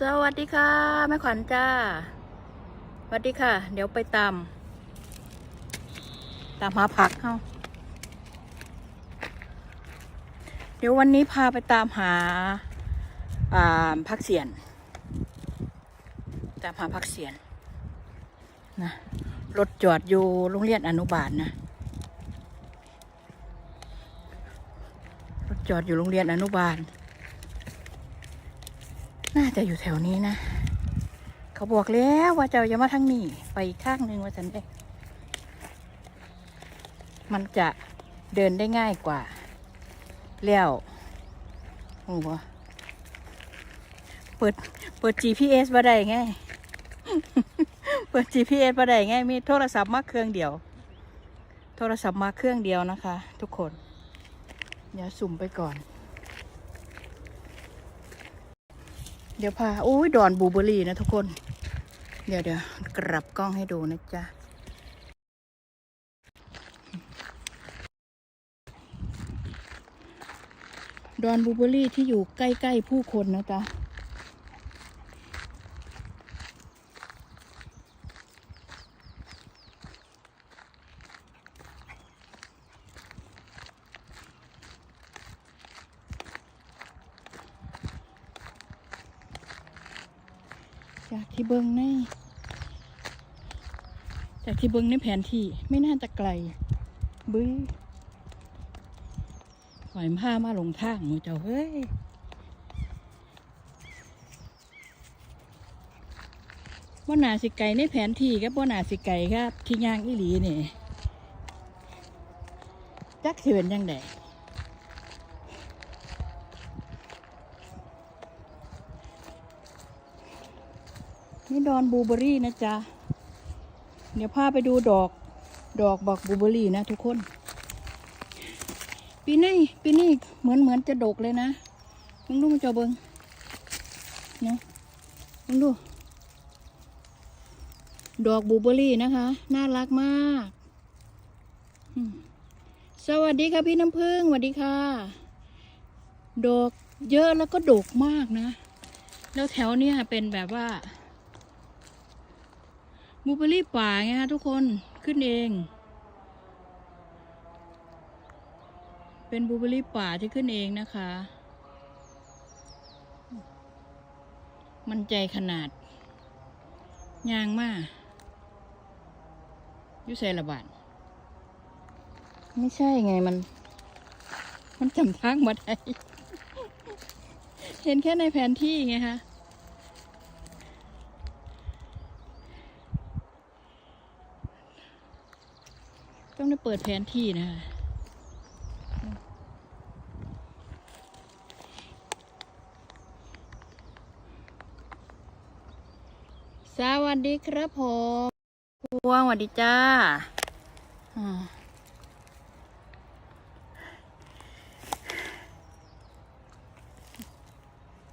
สวัสดีค่ะแม่ขวัญจ้าสวัสดีค่ะ เดี๋ยวไปตามตามหาผักเข้าเดี๋ยววันนี้พาไปตามหาอ่าพักเสียน ตามหาพักเสียนนะรถจอดอยู่โรงเรียนอนุบาลนะรถจอดอยู่โรงเรียนอนุบาล น่าจะอยู่แถวนี้นะ เขาบอกแล้วว่าเจ้าอย่ามาทางนี้ ไปอีกข้างหนึ่งว่าฉันได้ มันจะเดินได้ง่ายกว่า แล้วโอ้โหเปิด เปิด GPS มาได้ไง เปิด GPS มาได้ไง มีโทรศัพท์มาเครื่องเดียว โทรศัพท์มาเครื่องเดียวนะคะ ทุกคน เดี๋ยวสุ่มไปก่อน เดี๋ยวพาอุ้ยดอนบูเบอรี่นะทุกคน เดี๋ยวเดี๋ยวกลับกล้องให้ดูนะจ๊ะดอนบูเบอรี่ที่อยู่ใกล้ ๆ ผู้คนนะจ๊ะ จากที่เบิงใน จากที่เบิงในแผนที่ไม่น่าจะไกลบึ้ยหอยผ้ามาลงทางหมูเจ้าเฮ้ยว่านาสิไก่ในแผนที่กับว่านาสิไก่ครับ ที่ย่างอีหลีนี่ จักสิเป็นยังไง นี่ดอนบูเบอรี่นะจ๊ะ เดี๋ยวพาไปดูดอกดอกบอกบูเบอรี่นะทุกคน ปีนี้ปีนี้เหมือนเหมือนจะดกเลยนะมึงดูมันจะเบิงเนาะมึงดู ดอกบูเบอรี่นะคะ น่ารักมาก สวัสดีค่ะพี่น้ำพึ่งสวัสดีค่ะ ดอกเยอะแล้วก็ดกมากนะ แล้วแถวเนี้ยเป็นแบบว่า บูเบอรี่ป่าไงฮะทุกคนขึ้นเอง เป็นบูเบอรี่ป่าที่ขึ้นเองนะคะ มันใจขนาดยางมากยุใส่ระบาดไม่ใช่ไงมัน มันจำทางมาได้ เห็นแค่ในแผนที่ไงคะ ต้องได้เปิดแผนที่นะคะสวัสดีครับผมพวงสวัสดีจ้าอ่า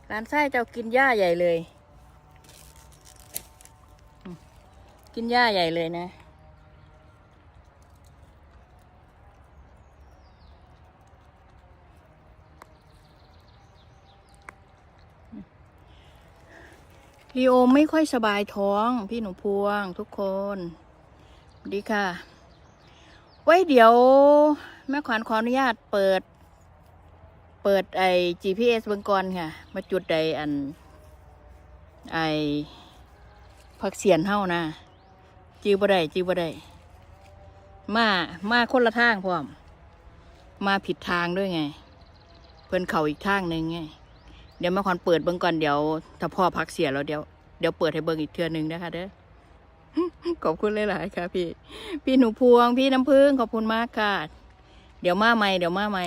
ร้านไส้เจ้ากินหญ้าใหญ่เลยอืมกินหญ้าใหญ่เลยนะ ลีโอไม่ค่อยสบายท้อง พี่หนูพวงทุกคนสวัสดีค่ะ ไว้เดี๋ยว แม่ขวัญขออนุญาตเปิด เปิดไอ GPS เบื้องก่อนค่ะ มาจุดใดอัน ไอพักเสียนเฮ้านะจื้อบ่ได้จื้อบ่ได้มามาคนละทางพร้อม มาผิดทางด้วยไง เพิ่นเข่าอีกทางหนึ่งไง เดี๋ยวแม่ขวัญเปิดเบิ้งก่อนเดี๋ยวถ้าพ่อพักเสียแล้วเดี๋ยวเดี๋ยวเปิดให้เบิ้งอีกเทือนึงนะคะเด้อขอบคุณหลายๆค่ะ พี่ พี่หนูพวงพี่น้ำพึ่งขอบคุณมากค่ะ เดี๋ยวมาใหม่เดี๋ยวมาใหม่